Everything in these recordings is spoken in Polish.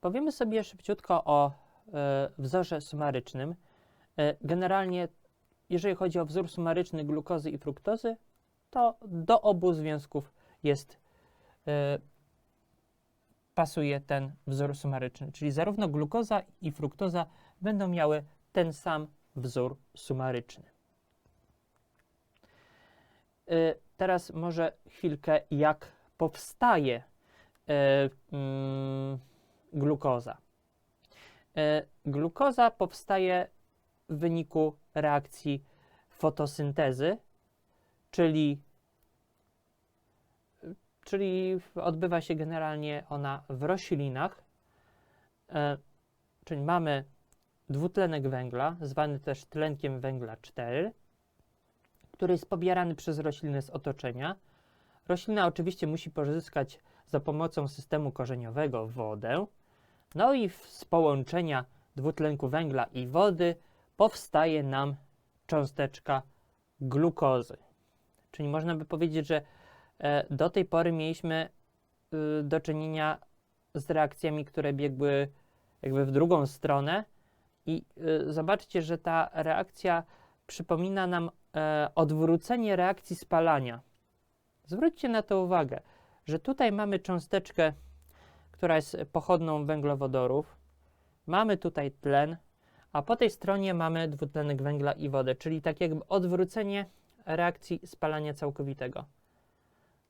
Powiemy sobie szybciutko o e, wzorze sumarycznym. E, generalnie, jeżeli chodzi o wzór sumaryczny glukozy i fruktozy, to do obu związków jest, e, pasuje ten wzór sumaryczny. Czyli zarówno glukoza i fruktoza będą miały ten sam wzór sumaryczny. Teraz może chwilkę, jak powstaje mm, glukoza. E, Glukoza powstaje w wyniku reakcji fotosyntezy, czyli, czyli odbywa się generalnie ona w roślinach. E, Czyli mamy dwutlenek węgla, zwany też tlenkiem węgla 4, który jest pobierany przez rośliny z otoczenia. Roślina oczywiście musi pozyskać za pomocą systemu korzeniowego wodę. No i z połączenia dwutlenku węgla i wody powstaje nam cząsteczka glukozy. Czyli można by powiedzieć, że e, do tej pory mieliśmy y, do czynienia z reakcjami, które biegły jakby w drugą stronę i y, zobaczcie, że ta reakcja przypomina nam e, odwrócenie reakcji spalania. Zwróćcie na to uwagę, że tutaj mamy cząsteczkę, która jest pochodną węglowodorów, mamy tutaj tlen, a po tej stronie mamy dwutlenek węgla i wodę, czyli tak jakby odwrócenie reakcji spalania całkowitego.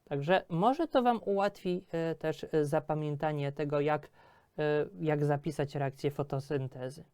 Także może to Wam ułatwi e, też e, zapamiętanie tego, jak, e, jak zapisać reakcję fotosyntezy.